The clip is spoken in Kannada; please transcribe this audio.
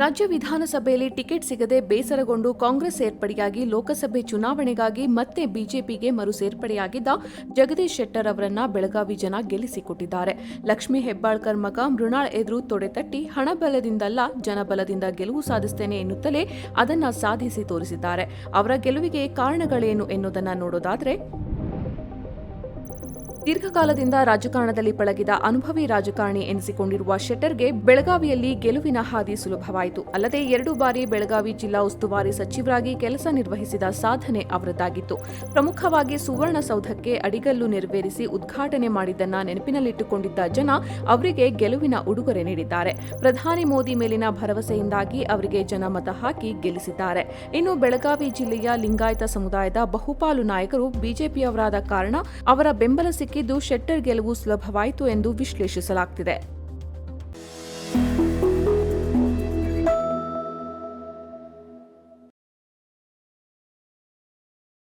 ರಾಜ್ಯ ವಿಧಾನಸಭೆಯಲ್ಲಿ ಟಿಕೆಟ್ ಸಿಗದೆ ಬೇಸರಗೊಂಡು ಕಾಂಗ್ರೆಸ್ ಸೇರ್ಪಡೆಯಾಗಿ ಲೋಕಸಭೆ ಚುನಾವಣೆಗಾಗಿ ಮತ್ತೆ ಬಿಜೆಪಿಗೆ ಮರು ಸೇರ್ಪಡೆಯಾಗಿದ್ದ ಜಗದೀಶ್ ಶೆಟ್ಟರ್ ಅವರನ್ನ ಬೆಳಗಾವಿ ಜನ ಗೆಲ್ಲಿಸಿಕೊಟ್ಟಿದ್ದಾರೆ. ಲಕ್ಷ್ಮೀ ಹೆಬ್ಬಾಳ್ಕರ್ ಮಗ ಮೃಣಾಳ್ ಎದುರು ತೊಡೆತಟ್ಟಿ ಹಣಬಲದಿಂದಲ್ಲ ಜನಬಲದಿಂದ ಗೆಲುವು ಸಾಧಿಸುತ್ತೇನೆ ಎನ್ನುತ್ತಲೇ ಅದನ್ನ ಸಾಧಿಸಿ ತೋರಿಸಿದ್ದಾರೆ. ಅವರ ಗೆಲುವಿಗೆ ಕಾರಣಗಳೇನು ಎನ್ನುವುದನ್ನು ನೋಡೋದಾದ್ರೆ ದೀರ್ಘಕಾಲದಿಂದ ರಾಜಕಾರಣದಲ್ಲಿ ಪಳಗಿದ ಅನುಭವಿ ರಾಜಕಾರಣಿ ಎನಿಸಿಕೊಂಡಿರುವ ಶೆಟ್ಟರ್ಗೆ ಬೆಳಗಾವಿಯಲ್ಲಿ ಗೆಲುವಿನ ಹಾದಿ ಸುಲಭವಾಯಿತು. ಅಲ್ಲದೆ ಎರಡು ಬಾರಿ ಬೆಳಗಾವಿ ಜಿಲ್ಲಾ ಉಸ್ತುವಾರಿ ಸಚಿವರಾಗಿ ಕೆಲಸ ನಿರ್ವಹಿಸಿದ ಸಾಧನೆ ಅವರದ್ದಾಗಿತ್ತು ಪ್ರಮುಖವಾಗಿ ಸುವರ್ಣಸೌಧಕ್ಕೆ ಅಡಿಗಲ್ಲು ನೆರವೇರಿಸಿ ಉದ್ಘಾಟನೆ ಮಾಡಿದ್ದನ್ನ ನೆನಪಿನಲ್ಲಿಟ್ಟುಕೊಂಡಿದ್ದ ಜನ ಅವರಿಗೆ ಗೆಲುವಿನ ಉಡುಗೊರೆ ನೀಡಿದ್ದಾರೆ. ಪ್ರಧಾನಿ ಮೋದಿ ಮೇಲಿನ ಭರವಸೆಯಿಂದಾಗಿ ಅವರಿಗೆ ಜನ ಮತ ಹಾಕಿ ಗೆಲ್ಲಿಸಿದ್ದಾರೆ. ಇನ್ನು ಬೆಳಗಾವಿ ಜಿಲ್ಲೆಯ ಲಿಂಗಾಯತ ಸಮುದಾಯದ ಬಹುಪಾಲು ನಾಯಕರು ಬಿಜೆಪಿಯವರಾದ ಕಾರಣ ಅವರ ಬೆಂಬಲ ಸಿಕ್ಕಿದ್ದು ಶೆಟ್ಟರ್ ಗೆಲುವು ಸುಲಭವಾಯಿತು ಎಂದು ವಿಶ್ಲೇಷಿಸಲಾಗುತ್ತಿದೆ